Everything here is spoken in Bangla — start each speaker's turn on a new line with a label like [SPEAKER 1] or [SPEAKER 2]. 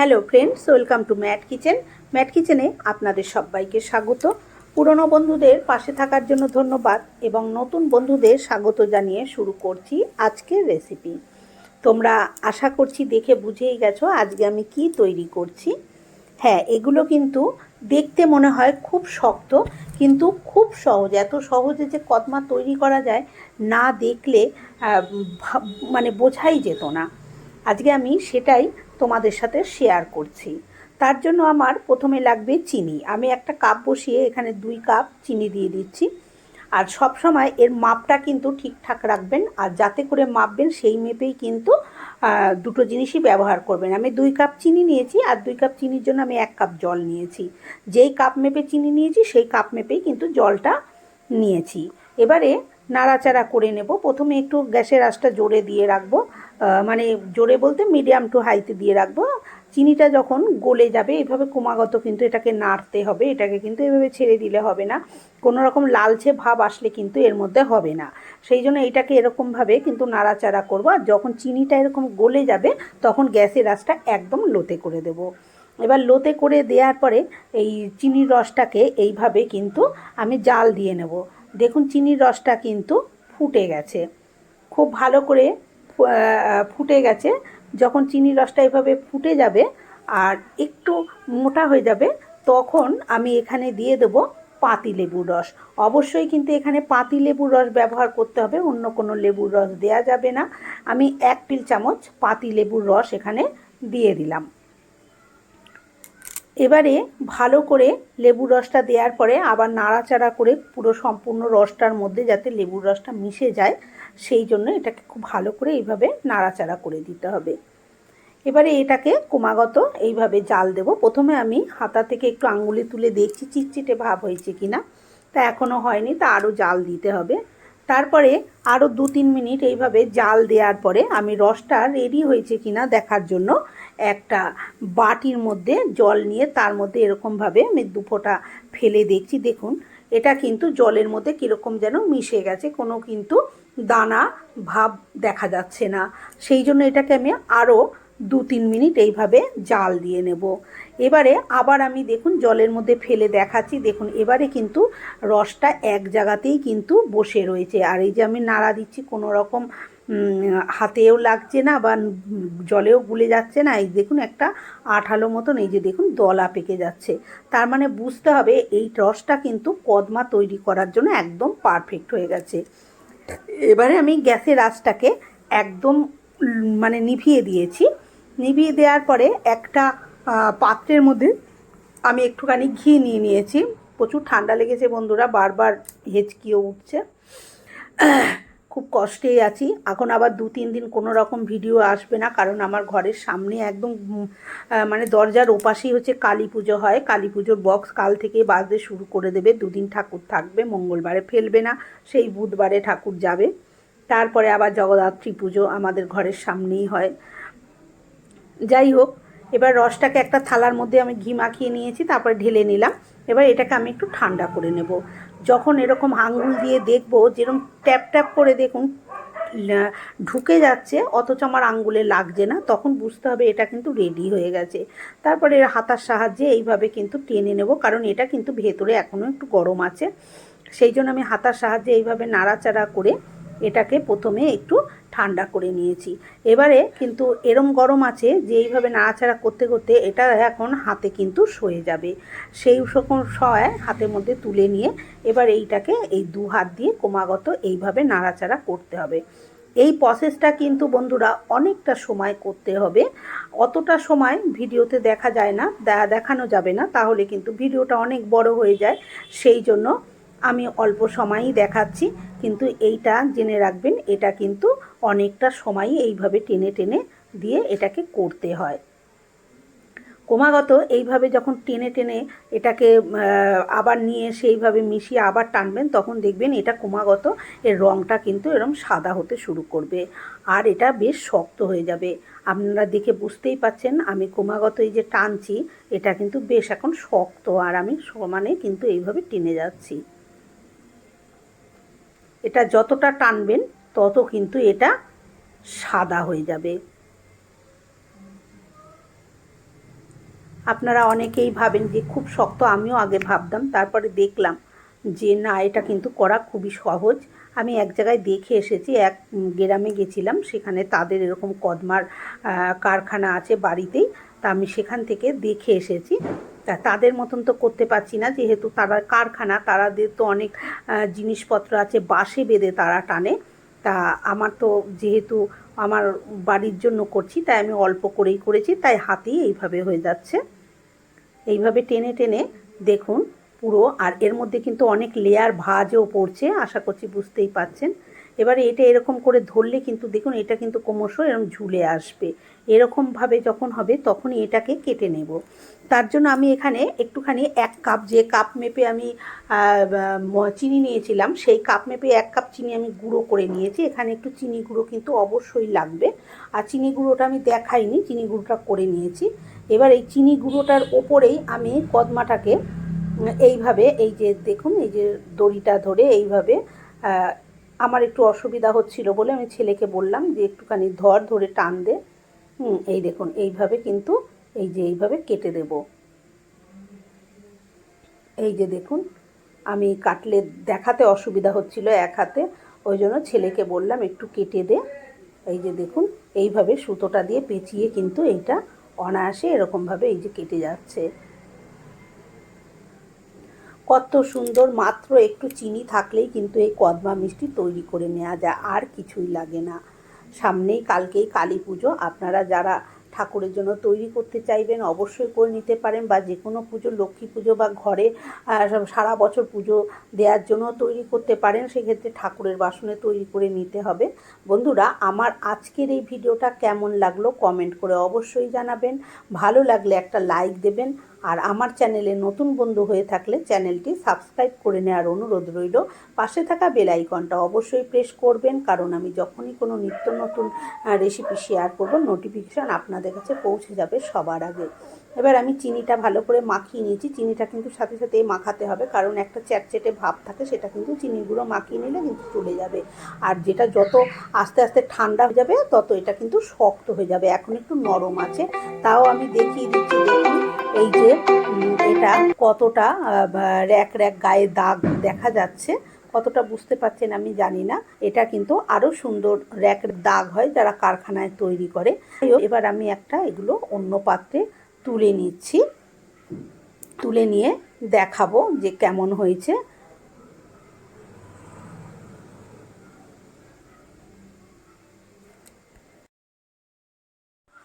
[SPEAKER 1] Hello friends, welcome to Matt Kitchen. Matt কিচেনে আপনাদের সবাইকে স্বাগত। পুরনো বন্ধুদের পাশে থাকার জন্য ধন্যবাদ এবং নতুন বন্ধুদের স্বাগত জানিয়ে শুরু করছি আজকের রেসিপি। তোমরা আশা করছি দেখে বুঝেই গেছো আজকে আমি কি তৈরি করছি। হ্যাঁ এগুলো কিন্তু দেখতে মনে হয় খুব শক্ত, কিন্তু খুব সহজ। এত সহজে যে কদমা তৈরি করা যায়, না দেখলে মানে বোঝাই যেত না। আজকে আমি সেটাই তোমাদের সাথে শেয়ার করছি। তার জন্য আমার প্রথমে লাগবে চিনি। আমি একটা কাপ বসিয়ে এখানে দুই কাপ চিনি দিয়ে দিচ্ছি। আর সব সময় এর মাপটা কিন্তু ঠিকঠাক রাখবেন। আর যাতে করে মাপবেন, সেই মেপেই কিন্তু দুটো জিনিসই ব্যবহার করবেন। আমি দুই কাপ চিনি নিয়েছি আর দুই কাপ চিনির জন্য আমি এক কাপ জল নিয়েছি। যেই কাপ মেপে চিনি নিয়েছি, সেই কাপ মেপেই কিন্তু জলটা নিয়েছি। এবারে নাড়াচাড়া করে নেব। প্রথমে একটু গ্যাসের আঁচটা জোরে দিয়ে রাখব। মানে জোরে বলতে মিডিয়াম টু হাইতে দিয়ে রাখব। চিনিটা যখন গলে যাবে, এভাবে ক্রমাগত কিন্তু এটাকে নাড়তে হবে। এটাকে কিন্তু এভাবে ছেড়ে দিলে হবে না। কোনো রকম লালচে ভাব আসলে কিন্তু এর মধ্যে হবে না। সেই জন্য এটাকে এরকমভাবে কিন্তু নাড়াচাড়া করব। আর যখন চিনিটা এরকম গলে যাবে, তখন গ্যাসের আঁচটা একদম লোতে করে দেবো। এবার লোতে করে দেওয়ার পরে এই চিনির রসটাকে এইভাবে কিন্তু আমি জাল দিয়ে নেব। দেখুন, চিনির রসটা কিন্তু ফুটে গেছে। খুব ভালো করে ফুটে গেছে। যখন চিনির রসটা এভাবে ফুটে যাবে আর একটু মোটা হয়ে যাবে, তখন আমি এখানে দিয়ে দেব পাতি লেবুর রস। অবশ্যই কিন্তু এখানে পাতি লেবুর রস ব্যবহার করতে হবে, অন্য কোনো লেবুর রস দেয়া যাবে না। আমি এক টিল চামচ পাতি লেবুর রস এখানে দিয়ে দিলাম। এবারে ভালো করে লেবুর রসটা দেওয়ার পরে আবার নাড়াচাড়া করে পুরো সম্পূর্ণ রসটার মধ্যে যাতে লেবুর রসটা মিশে যায়, সেই জন্য এটাকে খুব ভালো করে এইভাবে নাড়াচাড়া করে দিতে হবে। এবারে এটাকে ক্রমাগত এইভাবে জাল দেব। প্রথমে আমি হাতা থেকে একটু আঙ্গুলি তুলে দেখছি, চিটচিটে ভাব হয়েছে কিনা। তা এখনও হয়নি, তা আরও জাল দিতে হবে। তারপরে আরও দু তিন মিনিট এইভাবে জাল দেওয়ার পরে আমি রসটা রেডি হয়েছে কিনা দেখার জন্য একটা বাটির মধ্যে জল নিয়ে তার মধ্যে এরকমভাবে আমি দুফোঁটা ফেলে দেখছি দেখুন, এটা কিন্তু জলের মধ্যে কীরকম যেন মিশে গেছে, কোনো কিন্তু দানা ভাব দেখা যাচ্ছে না। সেই জন্য এটাকে আমি আরও দু তিন মিনিট এইভাবে জাল দিয়ে নেব। এবারে আবার আমি দেখুন জলের মধ্যে ফেলে দেখাচ্ছি। দেখুন, এবারে কিন্তু রসটা এক জায়গাতেই কিন্তু বসে রয়েছে। আর এই যে আমি নাড়া দিচ্ছি কোনো রকম হাতেও লাগছে না বা জলেও গুলে যাচ্ছে না। এই দেখুন একটা আঠালো মতন এই যে দেখুন দলা পেকে যাচ্ছে। তার মানে বুঝতে হবে এই রসটা কিন্তু কদমা তৈরি করার জন্য একদম পারফেক্ট হয়ে গেছে। এবারে আমি গ্যাসের আঁচটাকে একদম মানে নিভিয়ে দিয়েছি। নিভিয়ে দেওয়ার পরে একটা পাত্রের মধ্যে আমি একটুখানি ঘি নিয়ে নিয়েছি। প্রচুর ঠান্ডা লেগেছে বন্ধুরা, বারবার হেঁচকিও উঠছে। খুব কষ্টেই আছি। এখন আবার দু, তিন দিন কোনো রকম ভিডিও আসবে না, কারণ আমার ঘরের সামনে একদম মানে দরজার ওপাশেই হচ্ছে কালী পুজো হয়। কালী পুজোর বক্স কাল থেকে বাজতে শুরু করে দেবে। দুদিন ঠাকুর থাকবে, মঙ্গলবারে ফেলবে না, সেই বুধবারে ঠাকুর যাবে। তারপরে আবার জগদ্ধাত্রী পুজো আমাদের ঘরের সামনেই হয়। যাই হোক, এবার রসটাকে একটা থালার মধ্যে আমি ঘি মাখিয়ে নিয়েছি, তারপরে ঢেলে নিলাম। এবার এটাকে আমি একটু ঠান্ডা করে নেব। যখন এরকম আঙুল দিয়ে দেখব, যেরকম ট্যাপ ট্যাপ করে দেখুন ঢুকে যাচ্ছে, অথচ আমার আঙ্গুলে লাগছে না, তখন বুঝতে হবে এটা কিন্তু রেডি হয়ে গেছে। তারপরে এর হাতার সাহায্যে এইভাবে কিন্তু টেনে নেব, কারণ এটা কিন্তু ভেতরে এখনও একটু গরম আছে। সেই জন্য আমি হাতার সাহায্যে এইভাবে নাড়াচাড়া করে এটাকে প্রথমে একটু ঠান্ডা করে নিয়েছি। এবারে কিন্তু এরম গরম আছে যে এইভাবে নাড়াচাড়া করতে করতে এটা এখন হাতে কিন্তু সয়ে যাবে। সেই সকল সয় হাতের মধ্যে তুলে নিয়ে এবার এইটাকে এই দু হাত দিয়ে ক্রমাগত এইভাবে নাড়াচাড়া করতে হবে। এই প্রসেসটা কিন্তু বন্ধুরা অনেকটা সময় করতে হবে। অতটা সময় ভিডিওতে দেখা যায় না দেখানো যাবে না, তাহলে কিন্তু ভিডিওটা অনেক বড় হয়ে যায়। সেই জন্য আমি অল্প সময়ই দেখাচ্ছি, কিন্তু এইটা জেনে রাখবেন, এটা কিন্তু অনেকটা সময়ই এইভাবে টেনে টেনে দিয়ে এটাকে করতে হয়। ক্রমাগত এইভাবে যখন টেনে টেনে এটাকে আবার নিয়ে সেইভাবে মিশিয়ে আবার টানবেন, তখন দেখবেন এটা ক্রমাগত এর রঙটা কিন্তু এরম সাদা হতে শুরু করবে আর এটা বেশ শক্ত হয়ে যাবে। আপনারা দেখে বুঝতেই পাচ্ছেন, আমি ক্রমাগত এই যে টানছি, এটা কিন্তু বেশ এখন শক্ত আর আমি সমানে কিন্তু এইভাবে টেনে যাচ্ছি। এটা যতটা টানবেন, তত কিন্তু এটা সাদা হয়ে যাবে। আপনারা অনেকেই ভাবেন যে খুব শক্ত, আমিও আগে ভাবতাম, তারপরে দেখলাম যে না, এটা কিন্তু করা খুবই সহজ। আমি এক জায়গায় দেখে এসেছি, এক গ্রামে গেছিলাম, সেখানে তাদের এরকম কদমার কারখানা আছে বাড়িতেই। তা আমি সেখান থেকে দেখে এসেছি। তা তাদের মতন তো করতে পারছি না, যেহেতু তারা কারখানা তারাদের তো অনেক জিনিসপত্র আছে বাসে বেঁধে তারা টানে। তা আমার তো যেহেতু আমার বাড়ির জন্য করছি, তাই আমি অল্প করেই করেছি, তাই হাতেই এইভাবে হয়ে যাচ্ছে। এইভাবে টেনে টেনে দেখুন পুরো, আর এর মধ্যে কিন্তু অনেক লেয়ার ভাজও পড়ছে, আশা করছি বুঝতেই পাচ্ছেন এবারে এটা এরকম করে ধরলে কিন্তু, দেখুন এটা কিন্তু ক্রমশ এরকম ঝুলে আসবে। এরকমভাবে যখন হবে তখনই এটাকে কেটে নেব। তার জন্য আমি এখানে একটুখানি এক কাপ, যে কাপ মেপে আমি চিনি নিয়েছিলাম, সেই কাপ মেপে এক কাপ চিনি আমি গুঁড়ো করে নিয়েছি। এখানে একটু চিনি গুঁড়ো কিন্তু অবশ্যই লাগবে। আর চিনি গুঁড়োটা আমি দেখাইনি, চিনি গুঁড়োটা করে নিয়েছি। এবার এই চিনি গুঁড়োটার ওপরেই আমি কদমাটাকে এইভাবে এই যে দেখুন, এই যে দড়িটা ধরে এইভাবে আমার একটু অসুবিধা হচ্ছিল বলে আমি ছেলেকে বললাম যে একটুখানি ধর ধরে টান দে। হুম, এই দেখুন, এইভাবে কিন্তু, এই যে এইভাবে কেটে দেব। এই যে দেখুন, আমি কাটলে দেখাতে অসুবিধা হচ্ছিল এক হাতে, ওই জন্য ছেলেকে বললাম একটু কেটে দে। এই যে দেখুন, এইভাবে সুতোটা দিয়ে পেঁচিয়ে কিন্তু এইটা অনায়াসে এরকমভাবে এই যে কেটে যাচ্ছে। কত সুন্দর, মাত্র একটু চিনি থাকলেই কিন্তু এই কদমা মিষ্টি তৈরি করে নেওয়া যায়, আর কিছুই লাগে না। সামনেই কালকেই কালী পুজো, আপনারা যারা ঠাকুরের জন্য তৈরি করতে চাইবেন অবশ্যই করে নিতে পারেন, বা যে কোনো পুজো, লক্ষ্মী পুজো বা ঘরে সারা বছর পুজো দেওয়ার জন্য তৈরি করতে পারেন, সেক্ষেত্রে ঠাকুরের বাসনে তৈরি করে নিতে হবে। বন্ধুরা, আমার আজকের এই ভিডিওটা কেমন লাগল, কমেন্ট করে অবশ্যই জানাবেন। ভালো লাগলে একটা লাইক দেবেন আর আমার চ্যানেলে নতুন বন্ধু হয়ে থাকলে চ্যানেলটি সাবস্ক্রাইব করে নেওয়ার অনুরোধ রইল। পাশে থাকা বেল আইকনটা অবশ্যই প্রেস করবেন, কারণ আমি যখনই কোনো নিত্য নতুন রেসিপি শেয়ার করব নোটিফিকেশান আপনাদের কাছে পৌঁছে যাবে সবার আগে। এবার আমি চিনিটা ভালো করে মাখিয়ে নিয়েছি। চিনিটা কিন্তু সাথে সাথে মাখাতে হবে, কারণ একটা চ্যাটচেটে ভাব থাকে, সেটা কিন্তু চিনির গুঁড়ো মাখিয়ে নিলে কিন্তু চলে যাবে। আর যেটা যত আস্তে আস্তে ঠান্ডা হয়ে যাবে, তত এটা কিন্তু শক্ত হয়ে যাবে। এখন একটু নরম আছে, তাও আমি দেখিয়ে দিচ্ছি। দেখুন এই যে এটা কতটা র্যাক র্যাক গায়ে দাগ দেখা যাচ্ছে, কতটা বুঝতে পারছেন আমি জানি না। এটা কিন্তু আরও সুন্দর র্যাক দাগ হয় যারা কারখানায় তৈরি করে। এবার আমি একটা এগুলো অন্য পাত্রে তুলে নিচ্ছি। তুলে নিয়ে দেখাবো যে কেমন হয়েছে।